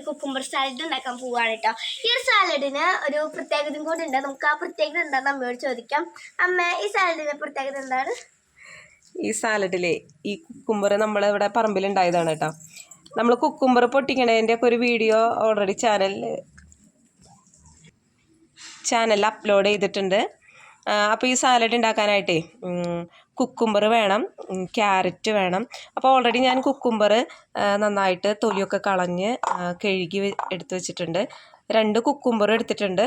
നമ്മളൊരു cucumber salad ഉണ്ടാക്കാൻ പോവുകയാണ് കേട്ടോ ഈ ഒരു സാലഡിന് ഒരു പ്രത്യേകതയും കൂടി ഉണ്ട്. നമുക്ക് ആ പ്രത്യേകത എന്താണെന്ന് അമ്മയോട് ചോദിക്കാം. അമ്മ ഈ സാലഡിന്റെ പ്രത്യേകത എന്താണ്? ഈ സാലഡിലെ ഈ കുക്കുംബർ നമ്മളിവിടെ പറമ്പിലുണ്ടായതാണ് കേട്ടോ നമ്മൾ കുക്കുംബർ പൊട്ടിക്കണതിന്റെ ഒക്കെ ഒരു വീഡിയോ ഓൾറെഡി ചാനൽ ചാനലിൽ അപ്ലോഡ് ചെയ്തിട്ടുണ്ട്. അപ്പോൾ ഈ സാലഡ് ഉണ്ടാക്കാനായിട്ടേ കുക്കുംബർ വേണം ക്യാരറ്റ് വേണം. അപ്പോൾ ഓൾറെഡി ഞാൻ കുക്കുംബർ നന്നായിട്ട് തൊലിയൊക്കെ കളഞ്ഞ് കഴുകി എടുത്തു വെച്ചിട്ടുണ്ട്. രണ്ട് കുക്കുംബർ എടുത്തിട്ടുണ്ട്.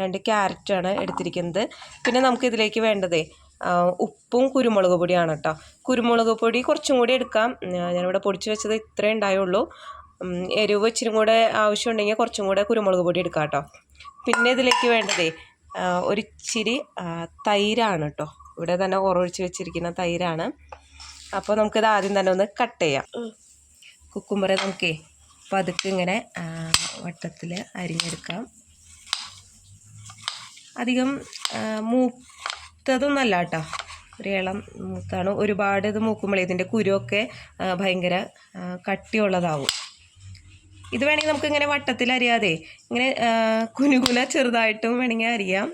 രണ്ട് ക്യാരറ്റാണ് എടുത്തിരിക്കുന്നത്. പിന്നെ നമുക്ക് ഇതിലേക്ക് വേണ്ടതേ ഉപ്പും കുരുമുളക് പൊടിയാണ് കേട്ടോ കുരുമുളക് പൊടി കുറച്ചും കൂടി എടുക്കാം. ഞാനിവിടെ പൊടിച്ച് വെച്ചത് ഇത്രേ ഉണ്ടായുള്ളൂ. എരിവ് ഇച്ചിരി കൂടെ ആവശ്യമുണ്ടെങ്കിൽ കുറച്ചും കൂടെ കുരുമുളക് പൊടി എടുക്കാം കേട്ടോ പിന്നെ ഇതിലേക്ക് വേണ്ടതേ ഒരിച്ചിരി തൈരാണ് കേട്ടോ ഇവിടെ തന്നെ ഓറൊഴിച്ച് വെച്ചിരിക്കുന്ന തൈരാണ്. അപ്പോൾ നമുക്കിത് ആദ്യം തന്നെ ഒന്ന് കട്ട് ചെയ്യാം. കുക്കുമ്പറ നമുക്കേ പതുക്കെ ഇങ്ങനെ വട്ടത്തിൽ അരിഞ്ഞെടുക്കാം. അധികം മൂത്തതൊന്നല്ല കേട്ടോ. ഒരു ഇളം മൂത്താണ്. ഒരുപാട് ഇത് മൂക്കുമ്പോൾ ഇതിന്റെ കുരുവൊക്കെ ഭയങ്കര കട്ടിയുള്ളതാവും. ഇത് വേണമെങ്കിൽ നമുക്ക് ഇങ്ങനെ വട്ടത്തിൽ അറിയാതെ ഇങ്ങനെ കുനുകുല ചെറുതായിട്ടും വേണമെങ്കിൽ അറിയാം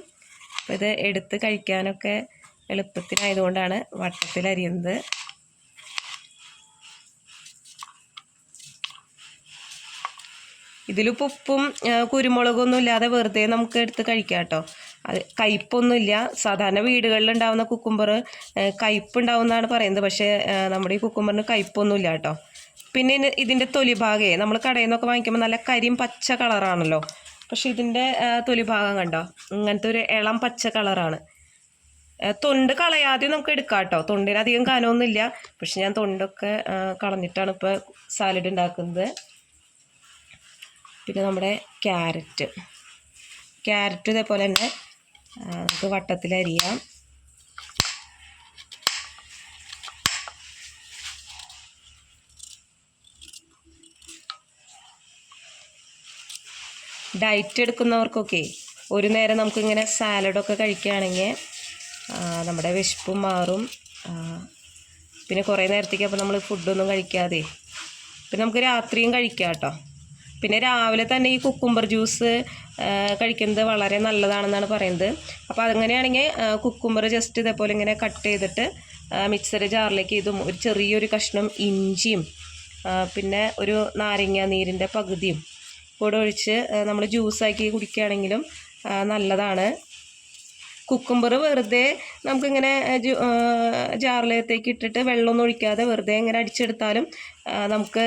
അപ്പോൾ ഇത് എടുത്ത് കഴിക്കാനൊക്കെ എളുപ്പത്തിനായതുകൊണ്ടാണ് വട്ടത്തിൽ അരിയുന്നത് ഇതിലിപ്പോൾ ഉപ്പും കുരുമുളകൊന്നും ഇല്ലാതെ വെറുതെ നമുക്ക് എടുത്ത് കഴിക്കാം കേട്ടോ. അത് കയ്പൊന്നുമില്ല. സാധാരണ വീടുകളിൽ ഉണ്ടാവുന്ന കുക്കുംബർ കയ്പ് ഉണ്ടാവുമെന്നാണ് പറയുന്നത്. പക്ഷേ നമ്മുടെ ഈ കുക്കുംബറിന് കയ്പൊന്നുമില്ല കേട്ടോ. പിന്നെ ഇതിന്റെ തൊലി ഭാഗേ നമ്മൾ കടയിൽ നിന്നൊക്കെ വാങ്ങിക്കുമ്പോൾ നല്ല കരിയും പച്ച കളറാണല്ലോ. പക്ഷേ ഇതിന്റെ തൊലിഭാഗം തൊലി ഭാഗം കണ്ടോ? ഇങ്ങനത്തെ ഒരു ഇളം പച്ച കളറാണ്. തൊണ്ട് കളയാതെ നമുക്ക് എടുക്കാം കേട്ടോ തൊണ്ടിന് അധികം കനമൊന്നുമില്ല. പക്ഷെ ഞാൻ തൊണ്ടൊക്കെ കളഞ്ഞിട്ടാണ് ഇപ്പോൾ സാലഡ് ഉണ്ടാക്കുന്നത്. പിന്നെ നമ്മുടെ ക്യാരറ്റ് ക്യാരറ്റ് ഇതേപോലെ തന്നെ നമുക്ക് വട്ടത്തിൽ അരിയാം. ഡയറ്റ് എടുക്കുന്നവർക്കൊക്കെ ഒരു നേരം നമുക്കിങ്ങനെ സാലഡൊക്കെ കഴിക്കുകയാണെങ്കിൽ നമ്മുടെ വിശപ്പും മാറും. പിന്നെ കുറേ നേരത്തേക്ക് അപ്പോൾ നമ്മൾ ഫുഡൊന്നും കഴിക്കാതെ. പിന്നെ നമുക്ക് രാത്രിയും കഴിക്കാം കേട്ടോ. പിന്നെ രാവിലെ തന്നെ ഈ കുക്കുംബർ ജ്യൂസ് കഴിക്കുന്നത് വളരെ നല്ലതാണെന്നാണ് പറയുന്നത്. അപ്പോൾ അതങ്ങനെയാണെങ്കിൽ കുക്കുംബർ ജസ്റ്റ് ഇതേപോലെ ഇങ്ങനെ കട്ട് ചെയ്തിട്ട് മിക്സർ ജാറിലേക്ക് ഇതും ഒരു ചെറിയൊരു കഷ്ണം ഇഞ്ചിയും പിന്നെ ഒരു നാരങ്ങ നീരിന്റെ പകുതിയും കൂടെ ഒഴിച്ച് നമ്മൾ ജ്യൂസാക്കി കുടിക്കുകയാണെങ്കിലും നല്ലതാണ്. കുക്കുംബർ വെറുതെ നമുക്കിങ്ങനെ ജാറിലത്തേക്ക് ഇട്ടിട്ട് വെള്ളമൊന്നും ഒഴിക്കാതെ വെറുതെ ഇങ്ങനെ അടിച്ചെടുത്താലും നമുക്ക്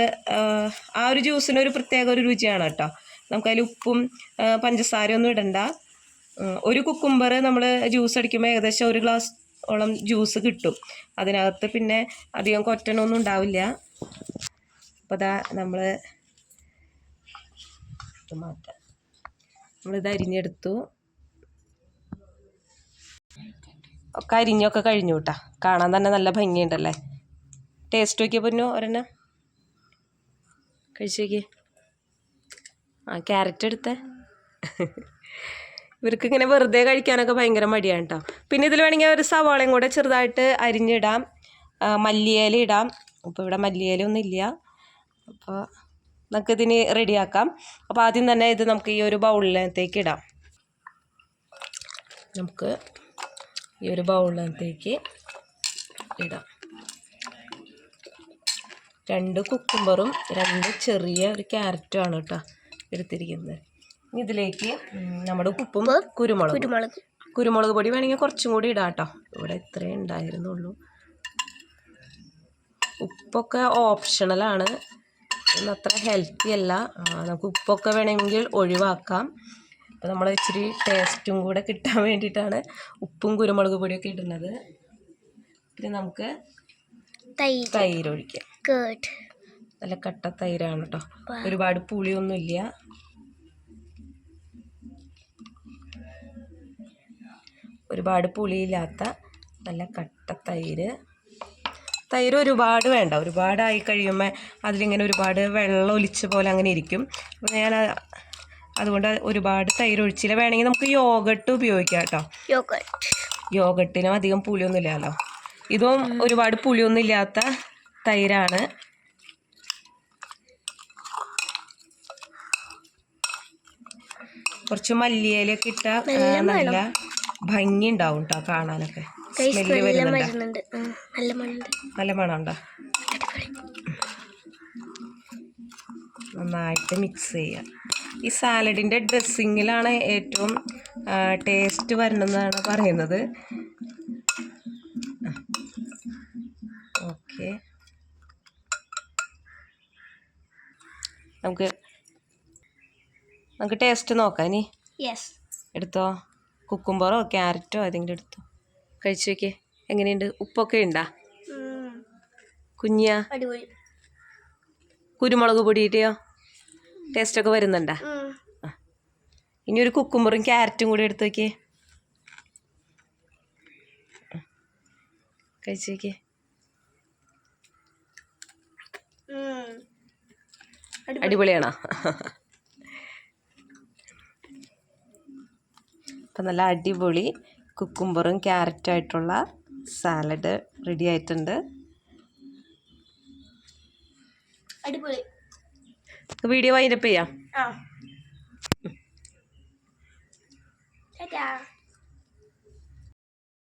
ആ, ഒരു ജ്യൂസിന് ഒരു പ്രത്യേക ഒരു രുചിയാണ് കേട്ടോ. നമുക്കതിൽ ഉപ്പും പഞ്ചസാരയൊന്നും ഇടണ്ട. ഒരു കുക്കുംബർ നമ്മൾ ജ്യൂസ് അടിക്കുമ്പോൾ ഏകദേശം ഒരു ഗ്ലാസ് ഓളം ജ്യൂസ് കിട്ടും. അതിനകത്ത് പിന്നെ അധികം കൊറ്റനൊന്നും ഉണ്ടാവില്ല. അപ്പോൾ അതാ നമ്മൾ ഇത് മാറ്റാം. നമ്മളിത് അരിഞ്ഞെടുത്തു. ഒക്കെ അരിഞ്ഞൊക്കെ കഴിഞ്ഞു കേട്ടാ കാണാൻ തന്നെ നല്ല ഭംഗിയുണ്ടല്ലേ? ടേസ്റ്റ് നോക്കിയ പൊന്നു ഒരെണ്ണം? കഴിച്ചു നോക്കിയേ. ആ ക്യാരറ്റ് എടുത്തേ. ഇവർക്ക് ഇങ്ങനെ വെറുതെ കഴിക്കാനൊക്കെ ഭയങ്കര മടിയാണ് കേട്ടോ പിന്നെ ഇതിൽ വേണമെങ്കിൽ ഒരു സവാളയും കൂടെ ചെറുതായിട്ട് അരിഞ്ഞിടാം. മല്ലിയേല ഇടാം. അപ്പോൾ ഇവിടെ മല്ലിയില ഒന്നും ഇല്ല. അപ്പോൾ നമുക്കിതിന് റെഡിയാക്കാം. അപ്പോൾ ആദ്യം തന്നെ ഇത് നമുക്ക് ഈ ഒരു ബൗളിനകത്തേക്ക് ഇടാം. നമുക്ക് ഈ ഒരു ബൗളിനകത്തേക്ക് ഇടാം. രണ്ട് കുക്കുംബറും രണ്ട് ചെറിയ ഒരു ക്യാരറ്റും ആണ് കേട്ടോ എടുത്തിരിക്കുന്നത്. ഇനി ഇതിലേക്ക് നമ്മുടെ ഉപ്പും കുരുമുളക്. കുരുമുളക്. കുരുമുളക് പൊടി വേണമെങ്കിൽ കുറച്ചും കൂടി ഇടാം കേട്ടോ. ഇവിടെ ഇത്രേ ഉണ്ടായിരുന്നുള്ളൂ. ഉപ്പൊക്കെ ഓപ്ഷണലാണ് അത്ര ഹെൽത്തി അല്ല. നമുക്ക് ഉപ്പൊക്കെ വേണമെങ്കിൽ ഒഴിവാക്കാം. അപ്പോൾ നമ്മൾ ഇച്ചിരി ടേസ്റ്റും കൂടെ കിട്ടാൻ വേണ്ടിയിട്ടാണ് ഉപ്പും കുരുമുളക് പൊടിയൊക്കെ ഇടുന്നത്. പിന്നെ നമുക്ക് തൈര്. തൈര് ഒഴിക്കാം. നല്ല കട്ട തൈരാണ് കേട്ടോ. ഒരുപാട് പുളിയൊന്നുമില്ല ഒരുപാട് പുളിയില്ലാത്ത നല്ല കട്ട തൈര്. തൈര് ഒരുപാട് വേണ്ട. ഒരുപാടായി കഴിയുമ്പോൾ അതിലിങ്ങനെ ഒരുപാട് വെള്ളം ഒലിച്ച പോലെ അങ്ങനെ ഇരിക്കും. അപ്പോൾ ഞാൻ അതുകൊണ്ട് ഒരുപാട് തൈര് ഒഴിച്ചില്ല വേണമെങ്കിൽ നമുക്ക് യോഗട്ട് ഉപയോഗിക്കാം കേട്ടോ. യോഗട്ട് യോഗട്ടിനും അധികം പുളിയൊന്നും ഇല്ലല്ലോ ഇതും ഒരുപാട് പുളിയൊന്നും ഇല്ലാത്ത തൈരാണ്. കുറച്ച് മല്ലിയിലൊക്കെ ഇട്ട നല്ല ഭംഗി ഉണ്ടാവും കേട്ടോ കാണാനൊക്കെ. സ്മെല്ല് നല്ല വരുന്നുണ്ടോ. നല്ല മണമുണ്ട്. നന്നായിട്ട് മിക്സ് ചെയ്യുക ഈ സാലഡിന്റെ ഡ്രസ്സിങ്ങിലാണ് ഏറ്റവും ടേസ്റ്റ് വരണമെന്നാണ് പറയുന്നത്. ഓക്കെ. നമുക്ക് നമുക്ക് ടേസ്റ്റ് നോക്കാം ഇനി. യെസ് എടുത്തോ? കുക്കുംബറോ ക്യാരറ്റോ ഏതെങ്കിലും എടുത്തോ? കഴിച്ചു നോക്കിയേ. എങ്ങനെയുണ്ട്? ഉപ്പൊക്കെ ഉണ്ടാ? കുഞ്ഞിയ? കുരുമുളക് പൊടിയിട്ടയോ? ടേസ്റ്റൊക്കെ വരുന്നുണ്ടാ? ഉം. ഇനി ഒരു കുക്കുമ്പറും ക്യാരറ്റും കൂടി എടുത്ത് നോക്കിയേ. കഴിച്ചു നോക്കിയേ. ഉം. അടിപൊളിയാണോ? അപ്പം നല്ല അടിപൊളി കുക്കുംബറും ക്യാരറ്റും ആയിട്ടുള്ള സാലഡ് റെഡി ആയിട്ടുണ്ട്. അടിപൊളി. വീഡിയോ വൈൻഡപ്പ് ചെയ്യാം.